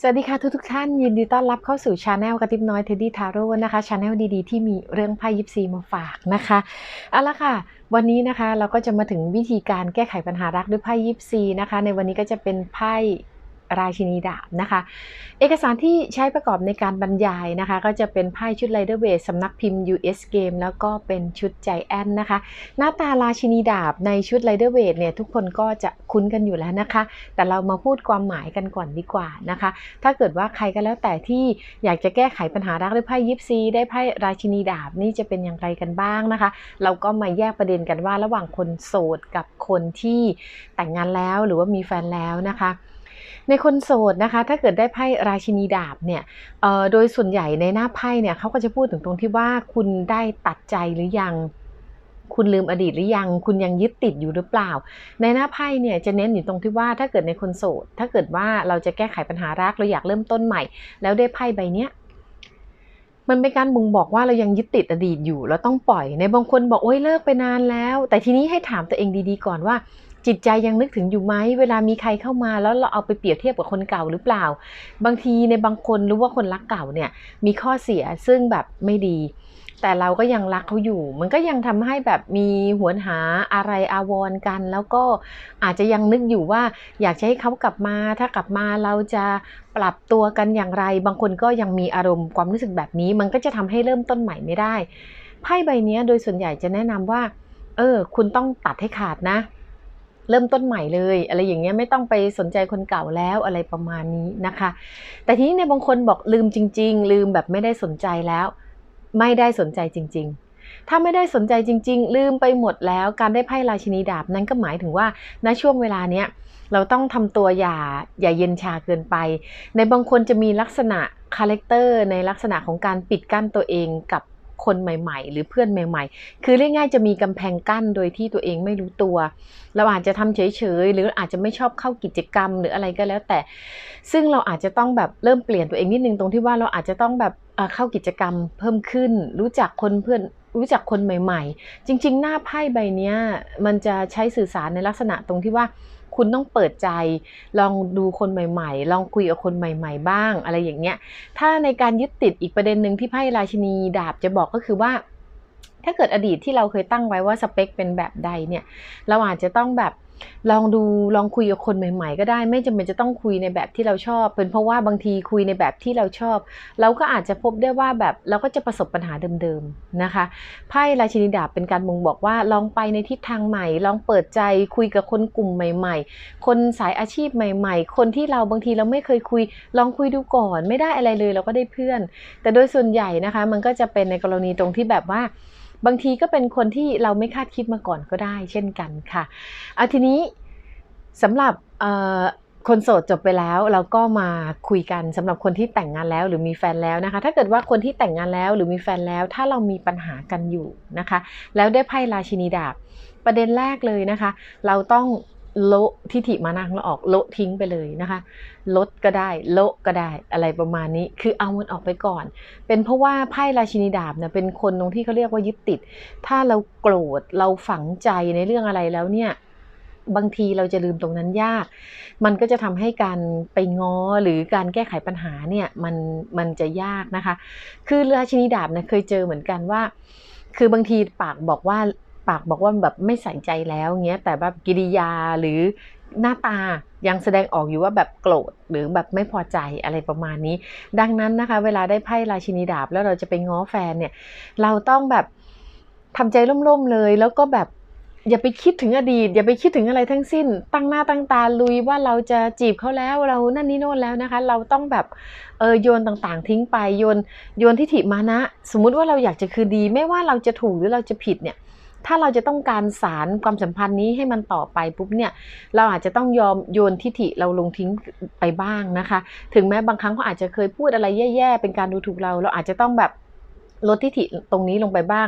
สวัสดีค่ะทุกทุกท่านยินดีต้อนรับเข้าสู่ชาแนลกระติบน้อยเทดดี้ทาโร่นะคะชาแนลดีๆ ที่มีเรื่องไพ่ยิปซีมาฝากนะคะเอาละค่ะ วันนี้นะคะเราก็จะมาถึงวิธีการแก้ไขปัญหารักด้วยไพ่ยิปซีนะคะ ในวันนี้ก็จะเป็นไพ่ ราชินีดาบนะคะ เอกสารที่ใช้ประกอบในการบรรยายนะคะ ก็จะเป็นไพ่ชุดไรเดอร์เวทสำนักพิมพ์ US Game แล้วก็เป็นชุดใจแอนนะคะ หน้าตาราชินีดาบในชุดไรเดอร์เวทเนี่ยทุกคนก็จะคุ้นกันอยู่แล้วนะคะ แต่เรามาพูดความหมายกันก่อนดีกว่านะคะ ถ้าเกิดว่าใครก็แล้วแต่ที่อยากจะแก้ไขปัญหารักด้วยไพ่ยิปซีได้ไพ่ราชินีดาบนี่จะเป็นอย่างไรกันบ้างนะคะ เราก็มาแยกประเด็นกันว่าระหว่างคนโสดกับคนที่แต่งงานแล้วหรือว่ามีแฟนแล้วนะคะ ในคนโสดนะคะ ถ้าเกิดได้ไพ่ราชินีดาบเนี่ยโดยส่วนใหญ่ในหน้าไพ่เนี่ยเขาก็จะพูดถึงตรงที่ว่าคุณได้ตัดใจหรือยัง คุณลืมอดีตหรือยัง คุณยังยึดติดอยู่หรือเปล่า ในหน้าไพ่เนี่ยจะเน้นอยู่ตรงที่ว่าถ้าเกิดในคนโสด ถ้าเกิดว่าเราจะแก้ไขปัญหารักเราอยากเริ่มต้นใหม่ แล้วได้ไพ่ใบเนี้ยมันเป็นการบ่งบอกว่าเรายังยึดติดอดีตอยู่เราต้องปล่อย ในบางคนบอกโอ้ยเลิกไปนานแล้ว แต่ทีนี้ให้ถามตัวเองดีๆก่อนว่า จิตใจยังนึกถึงอยู่ไหมเวลามีใครเข้ามาแล้วเราเอาไปเปรียบเทียบกับคนเก่าหรือเปล่า บางทีในบางคนรู้ว่าคนรักเก่าเนี่ยมีข้อเสียซึ่งแบบไม่ดี แต่เราก็ยังรักเขาอยู่ มันก็ยังทำให้แบบมีหวนหาอะไรอาวรกัน แล้วก็อาจจะยังนึกอยู่ว่า อยากจะให้เขากลับมา ถ้ากลับมาเราจะปรับตัวกันอย่างไร บางคนก็ยังมีอารมณ์ความรู้สึกแบบนี้ มันก็จะทำให้เริ่มต้นใหม่ไม่ได้ไพ่ใบนี้โดยส่วนใหญ่จะแนะนำว่าเออ คุณต้องตัดให้ขาดนะ เริ่มต้นใหม่เลย อะไรอย่างเงี้ยไม่ต้องไปสนใจคนเก่าแล้วอะไรประมาณนี้นะคะ แต่ทีนี้ในบางคนบอกลืมจริง ๆ ลืมแบบไม่ได้สนใจแล้ว ไม่ได้สนใจจริง ๆถ้าไม่ได้สนใจจริง ๆ ลืมไปหมดแล้วการได้ไพ่ราชินีดาบนั้นก็หมายถึงว่าณช่วงเวลาเนี้ยเราต้องทำตัวอย่าอย่าเย็นชาเกินไป ในบางคนจะมีลักษณะคาแรคเตอร์ในลักษณะของการปิดกั้นตัวเองกับ คนใหม่ ๆ หรือเพื่อนใหม่ ๆ คือเรียกง่ายจะมีกำแพงกั้นโดยที่ตัวเองไม่รู้ตัว เราอาจจะทำเฉยๆ หรืออาจจะไม่ชอบเข้ากิจกรรมหรืออะไรก็แล้วแต่ ซึ่งเราอาจจะต้องแบบเริ่มเปลี่ยนตัวเองนิดนึงตรงที่ว่าเราอาจจะต้องแบบเข้ากิจกรรมเพิ่มขึ้น รู้จักคนเพื่อนรู้จักคนใหม่ ๆ จริง ๆ หน้าไพ่ใบนี้มันจะใช้สื่อสารในลักษณะตรงที่ว่า คุณต้องเปิดใจ ลองดูคนใหม่ ๆ ลองคุยกับคนใหม่ ๆ บ้าง อะไรอย่างเงี้ย ถ้าในการยึดติดอีกประเด็นหนึ่งที่ไพ่ราชินีดาบจะบอกก็คือว่า ถ้าเกิดอดีตที่เราเคยตั้งไว้ว่าสเปคเป็นแบบใดเนี่ย เราอาจจะต้องแบบ ลองดูลองคุยกับคนใหม่ๆ ก็ได้ ไม่จำเป็นจะต้องคุยในแบบที่เราชอบ เป็นเพราะว่าบางทีคุยในแบบที่เราชอบ เราก็อาจจะพบได้ว่าแบบเราก็จะประสบปัญหาเดิมๆนะคะไพ่ราชินีดาบเป็นการบ่งบอกว่าลองไปในทิศทางใหม่ ลองเปิดใจคุยกับคนกลุ่มใหม่ ๆ คนสายอาชีพใหม่ ๆ คนที่เราบางทีเราไม่เคยคุย ลองคุยดูก่อน ไม่ได้อะไรเลยเราก็ได้เพื่อน แต่โดยส่วนใหญ่นะคะ มันก็จะเป็นในกรณีตรงที่แบบว่า บางทีก็เป็นคนที่เราไม่คาดคิดมาก่อนก็ได้ เช่นกันค่ะเอาทีนี้สำหรับคนโสดจบไปแล้วเราก็มาคุยกันสำหรับคนที่แต่งงานแล้วหรือมีแฟนแล้วนะคะ ถ้าเกิดว่าคนที่แต่งงานแล้วหรือมีแฟนแล้ว ถ้าเรามีปัญหากันอยู่นะคะ แล้วได้ไพ่ราชินีดาบประเด็นแรกเลยนะคะ เราต้อง โละทิฐิมานังเราออกโละทิ้งไปเลยนะคะลดก็ได้โละก็ได้อะไรประมาณนี้ คือเอามันออกไปก่อน เป็นเพราะว่าไพ่ราชินีดาบเนี่ยเป็นคนตรงที่เขาเรียกว่ายึดติด ถ้าเราโกรธเราฝังใจในเรื่องอะไรแล้วเนี่ยบางทีเราจะลืมตรงนั้นยาก มันก็จะทำให้การไปง้อหรือการแก้ไขปัญหาเนี่ยมันมันจะยากนะคะ คือราชินีดาบเนี่ยเคยเจอเหมือนกันว่า คือบางทีปากบอกว่า ปากบอกว่าแบบไม่ใส่ใจแล้วเงี้ยแต่แบบกิริยาหรือหน้าตายังแสดงออกอยู่ว่าแบบโกรธหรือแบบไม่พอใจอะไรประมาณนี้ ดังนั้นนะคะ เวลาได้ไพ่ราชินีดาบแล้วเราจะไปง้อแฟนเนี่ย เราต้องแบบทำใจร่มๆเลย แล้วก็แบบอย่าไปคิดถึงอดีต อย่าไปคิดถึงอะไรทั้งสิ้น ตั้งหน้าตั้งตาลุยว่าเราจะจีบเขาแล้วเรานั่นนี่โน่นแล้วนะคะ เราต้องแบบเออโยนต่างๆ ทิ้งไปโยนโยนทิฐิมานะ สมมุติว่าเราอยากจะคืนดี ไม่ว่าเราจะถูกหรือเราจะผิดเนี่ย ถ้าเราจะต้องการสารความสัมพันธ์นี้ให้มันต่อไปปุ๊บเนี่ยเราอาจจะต้องยอมโยนทิฐิเราลงทิ้งไปบ้างนะคะ ถึงแม้บางครั้งเขาอาจจะเคยพูดอะไรแย่ๆเป็นการดูถูกเรา เราอาจจะต้องแบบลดทิฐิตรงนี้ลงไปบ้าง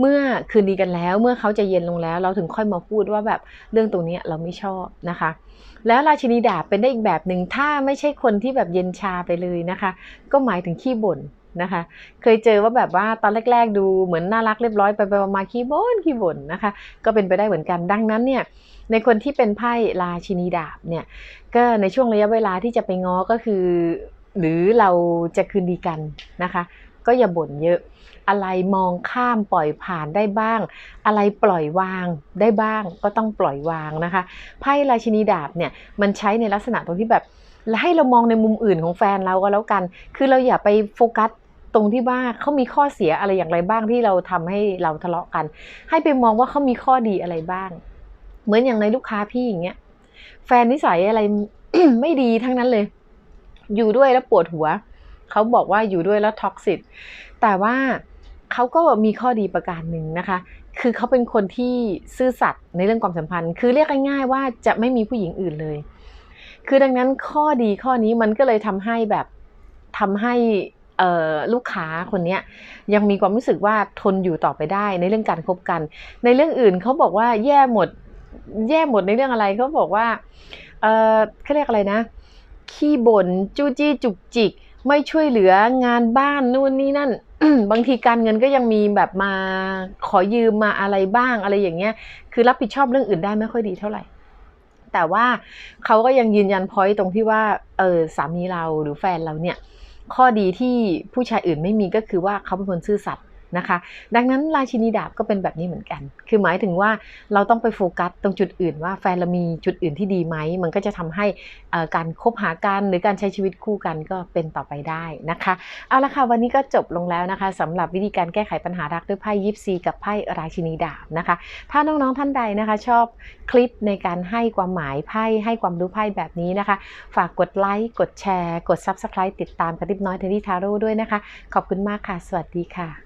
เมื่อคืนดีกันแล้ว เมื่อเขาจะเย็นลงแล้ว เราถึงค่อยมาพูดว่าแบบเรื่องตรงนี้เราไม่ชอบนะคะ แล้วราชินีดาบเป็นได้อีกแบบหนึ่งถ้าไม่ใช่คนที่แบบเย็นชาไปเลยนะคะ ก็หมายถึงขี้บ่น นะคะ เคยเจอว่าแบบว่าตอนแรก ๆ ดูเหมือนน่ารักเรียบร้อยไปไปมาขี้บ่นขี้บ่นนะคะ ก็เป็นไปได้เหมือนกันดังนั้นเนี่ยในคนที่เป็นไพ่ราชินีดาบเนี่ยก็ในช่วงระยะเวลาที่จะไปง้อก็คือ หรือเราจะคืนดีกันนะคะ ก็อย่าบ่นเยอะอะไรมองข้ามปล่อยผ่านได้บ้าง อะไรปล่อยวางได้บ้าง ก็ต้องปล่อยวางนะคะไพ่ราชินีดาบเนี่ยมันใช้ในลักษณะตรงที่แบบให้เรามองในมุมอื่นของแฟนเราก็แล้วกัน คือเราอย่าไปโฟกัส ตรงที่ว่าเขามีข้อเสียอะไรอย่างไรบ้างที่เราทำให้เราทะเลาะกัน ให้ไปมองว่าเขามีข้อดีอะไรบ้าง เหมือนอย่างในลูกค้าพี่อย่างเงี้ย แฟนนิสัยอะไรไม่ดีทั้งนั้นเลย อยู่ด้วยแล้วปวดหัว เขาบอกว่าอยู่ด้วยแล้วท็อกซิตแต่ว่าเขาก็มีข้อดีประการหนึ่งนะคะ คือเขาเป็นคนที่ซื่อสัตย์ในเรื่องความสัมพันธ์ คือเรียกง่ายๆว่าจะไม่มีผู้หญิงอื่นเลย คือดังนั้นข้อดีข้อนี้มันก็เลยทำให้แบบทำให้ ลูกค้าคนนี้ยังมีความรู้สึกว่าทนอยู่ต่อไปได้ในเรื่องการคบกัน ในเรื่องอื่นเขาบอกว่าแย่หมดแย่หมดในเรื่องอะไรเขาบอกว่าเออเขาเรียกอะไรนะ ขี้บ่นจู้จี้จุกจิก ไม่ช่วยเหลืองานบ้านนู่นนี่นั่น บางทีการเงินก็ยังมีแบบมาขอยืมมาอะไรบ้างอะไรอย่างเงี้ย คือรับผิดชอบเรื่องอื่นได้ไม่ค่อยดีเท่าไหร่ แต่ว่าเขาก็ยังยืนยันพอยต์ตรงที่ว่าเออสามีเราหรือแฟนเราเนี่ย ข้อดีที่ผู้ชายอื่นไม่มีก็คือว่าเขาเป็นคนซื่อสัตย์ นะคะ ดังนั้นราชินีดาบก็เป็นแบบนี้เหมือนกัน คือหมายถึงว่าเราต้องไปโฟกัสตรงจุดอื่นว่าแฟนเรามีจุดอื่นที่ดีไหม มันก็จะทำให้การคบหากันหรือการใช้ชีวิตคู่กันก็เป็นต่อไปได้นะคะ เอาละค่ะวันนี้ก็จบลงแล้วนะคะสำหรับวิธีการแก้ไขปัญหารักด้วยไพ่ยิปซีกับไพ่ราชินีดาบนะคะ ถ้าน้องๆท่านใดนะคะชอบคลิปในการให้ความหมายไพ่ให้ความรู้ไพ่แบบนี้นะคะ ฝากกดไลค์กดแชร์ กด Subscribe ติดตามกระดิบน้อยเทนนี่ทาโร่ด้วยนะคะ ขอบคุณมากค่ะ สวัสดีค่ะ